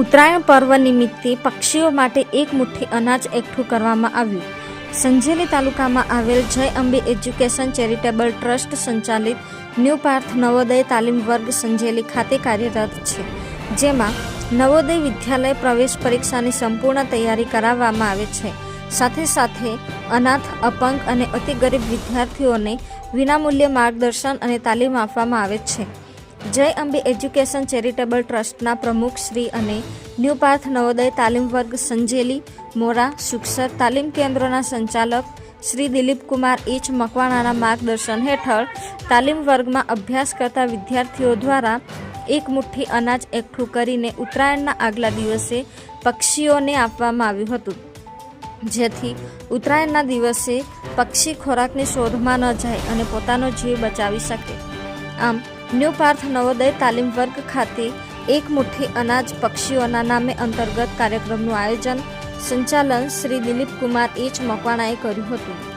ઉત્તરાયણ પર્વ નિમિત્તે પક્ષીઓ માટે એક મુઠ્ઠી અનાજ એકઠું કરવામાં આવ્યું. સંજેલી તાલુકામાં આવેલ Jay Ambe education charitable trust સંચાલિત ન્યૂ પાર્થ નવોદય તાલીમ વર્ગ સંજેલી ખાતે કાર્યરત છે. જેમાં નવોદય વિદ્યાલય પ્રવેશ પરીક્ષાની સંપૂર્ણ તૈયારી કરાવવામાં આવે છે. સાથે સાથે અનાથ, અપંગ અને અતિ ગરીબ વિદ્યાર્થીઓને વિનામૂલ્યે માર્ગદર્શન અને તાલીમ આપવામાં આવે છે. જય અંબે એજ્યુકેશન ચેરિટેબલ ટ્રસ્ટના પ્રમુખ શ્રી અને ન્યૂ પાર્થ નવોદય તાલીમ વર્ગ સંજેલી મોરા સુક્ષર તાલીમ કેન્દ્રોના સંચાલક શ્રી દિલીપ કુમાર એચ મકવાણાના માર્ગદર્શન હેઠળ તાલીમ વર્ગમાં અભ્યાસ કરતા વિદ્યાર્થીઓ દ્વારા એક મુઠ્ઠી અનાજ એકઠું કરીને ઉત્તરાયણના આગલા દિવસે પક્ષીઓને આપવામાં આવ્યું હતું. જેથી ઉત્તરાયણના દિવસે પક્ષી ખોરાકની શોધમાં ન જાય અને પોતાનો જીવ બચાવી શકે. આમ, ન્યૂ પાર્થ નવોદય તાલીમ વર્ગ ખાતે એક મુઠ્ઠી અનાજ પક્ષીઓના નામે અંતર્ગત કાર્યક્રમનું આયોજન સંચાલન શ્રી દિલીપ કુમાર એચ મકવાણાએ કર્યું હતું.